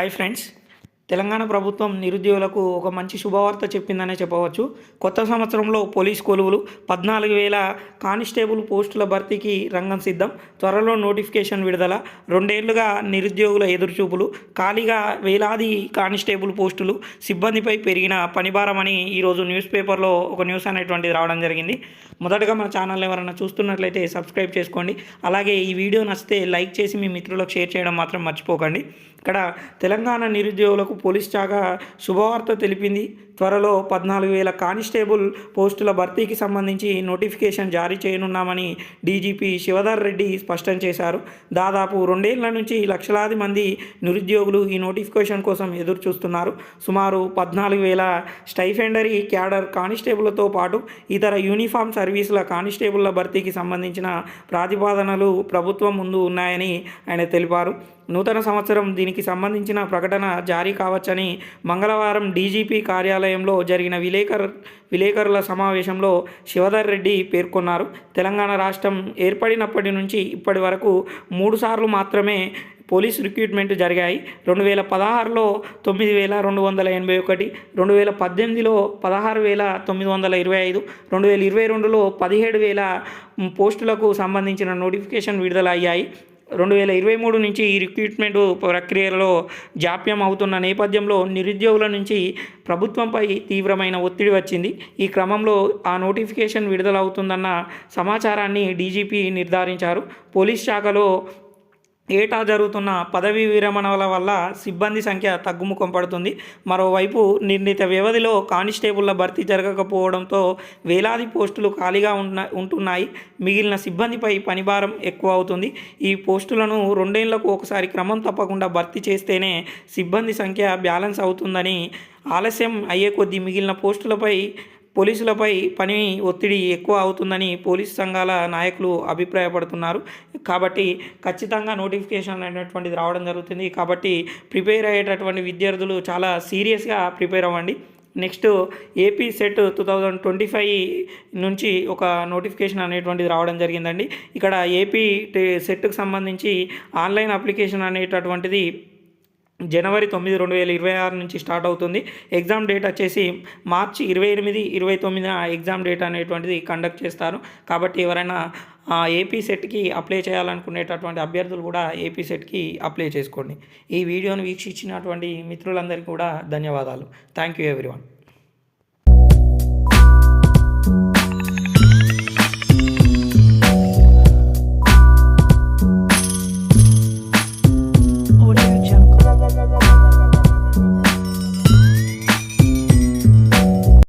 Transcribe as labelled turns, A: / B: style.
A: Hi friends. Telangana ప్రభుత్వం నిరుద్యోగులకు ఒక మంచి శుభవార్త చెప్పిందనే చెప్పవచ్చు. కొత్త సంవత్సరంలో పోలీస్ కొలువులు పద్నాలుగు వేల కానిస్టేబుల్ పోస్టుల భర్తీకి రంగం సిద్ధం. త్వరలో నోటిఫికేషన్ విడుదల. రెండేళ్ళుగా నిరుద్యోగుల ఎదురుచూపులు ఖాళీగా వేలాది కానిస్టేబుల్ పోస్టులు సిబ్బందిపై పెరిగిన పనిభారమని ఈరోజు న్యూస్ పేపర్లో ఒక న్యూస్ అనేటువంటిది రావడం జరిగింది. మొదటగా మన ఛానల్ ఎవరైనా చూస్తున్నట్లయితే సబ్స్క్రైబ్ చేసుకోండి. అలాగే ఈ వీడియో నచ్చితే లైక్ చేసి మీ మిత్రులకు షేర్ చేయడం మాత్రం మర్చిపోకండి. ఇక్కడ తెలంగాణ నిరుద్యోగులకు పోలీస్ శాఖ శుభవార్త తెలిపింది. త్వరలో పద్నాలుగు వేల కానిస్టేబుల్ పోస్టుల భర్తీకి సంబంధించి నోటిఫికేషన్ జారీ చేయనున్నామని డీజీపీ శివధర్ రెడ్డి స్పష్టం చేశారు. దాదాపు రెండేళ్ళ నుంచి లక్షలాది మంది నిరుద్యోగులు ఈ నోటిఫికేషన్ కోసం ఎదురు చూస్తున్నారు సుమారు పద్నాలుగు వేల స్టైఫెండరీ క్యాడర్ కానిస్టేబుల్తో పాటు ఇతర యూనిఫామ్ సర్వీసుల కానిస్టేబుల్ల భర్తీకి సంబంధించిన ప్రతిపాదనలు ప్రభుత్వం ముందు ఉన్నాయని ఆయన తెలిపారు. నూతన సంవత్సరం దీనికి సంబంధించిన ప్రకటన జారీ కావచ్చని మంగళవారం డీజీపీ కార్యాలయం కార్యాలయంలో జరిగిన విలేకరు విలేకరుల సమావేశంలో శివధర్ రెడ్డి పేర్కొన్నారు. తెలంగాణ రాష్ట్రం ఏర్పడినప్పటి నుంచి ఇప్పటి వరకు మూడుసార్లు మాత్రమే పోలీస్ రిక్రూట్మెంట్ జరిగాయి. రెండు వేల పదహారులో తొమ్మిది వేల రెండు వందల ఎనభై ఒకటి రెండు వేల పద్దెనిమిదిలో పదహారు వేల తొమ్మిది వందల ఇరవై ఐదు రెండు వేల ఇరవై రెండులో పదిహేడు వేల పోస్టులకు సంబంధించిన నోటిఫికేషన్ విడుదల అయ్యాయి రెండు వేల ఇరవై మూడు నుంచి ఈ రిక్రూట్మెంట్ ప్రక్రియలో జాప్యం అవుతున్న నేపథ్యంలో నిరుద్యోగుల నుంచి ప్రభుత్వంపై తీవ్రమైన ఒత్తిడి వచ్చింది. ఈ క్రమంలో ఆ నోటిఫికేషన్ విడుదలవుతుందన్న సమాచారాన్ని డీజీపీ నిర్ధారించారు. పోలీస్ శాఖలో ఏటా జరుగుతున్న పదవీ విరమణల వల్ల సిబ్బంది సంఖ్య తగ్గుముఖం పడుతుంది. మరోవైపు నిర్ణీత వ్యవధిలో కానిస్టేబుల్ల భర్తీ జరగకపోవడంతో వేలాది పోస్టులు ఖాళీగా ఉన్న ఉంటున్నాయి. మిగిలిన సిబ్బందిపై పనిభారం ఎక్కువ అవుతుంది. ఈ పోస్టులను రెండేళ్ళకు ఒకసారి క్రమం తప్పకుండా భర్తీ చేస్తేనే సిబ్బంది సంఖ్య బ్యాలెన్స్ అవుతుందని ఆలస్యం అయ్యే కొద్దీ మిగిలిన పోస్టులపై పోలీసులపై పని ఒత్తిడి ఎక్కువ అవుతుందని పోలీసు సంఘాల నాయకులు అభిప్రాయపడుతున్నారు. కాబట్టి ఖచ్చితంగా నోటిఫికేషన్ అనేటువంటిది రావడం జరుగుతుంది. కాబట్టి ప్రిపేర్ అయ్యేటటువంటి విద్యార్థులు చాలా సీరియస్గా ప్రిపేర్ అవ్వండి. Next AP SET two thousand twenty five నుంచి ఒక నోటిఫికేషన్ అనేటువంటిది రావడం జరిగిందండి. ఇక్కడ ఏపీ సెట్కు సంబంధించి ఆన్లైన్ అప్లికేషన్ అనేటటువంటిది జనవరి తొమ్మిది రెండు వేల ఇరవై ఆరు నుంచి స్టార్ట్ అవుతుంది. ఎగ్జామ్ డేట్ వచ్చేసి మార్చి ఇరవై ఎనిమిది ఇరవై తొమ్మిదిన ఎగ్జామ్ డేట్ అనేటువంటిది కండక్ట్ చేస్తారు. కాబట్టి ఎవరైనా ఏపీ సెట్కి అప్లై చేయాలనుకునేటటువంటి అభ్యర్థులు కూడా ఏపీ సెట్కి అప్లై చేసుకోండి. ఈ వీడియోను వీక్షించినటువంటి మిత్రులందరికీ కూడా ధన్యవాదాలు. Thank you everyone.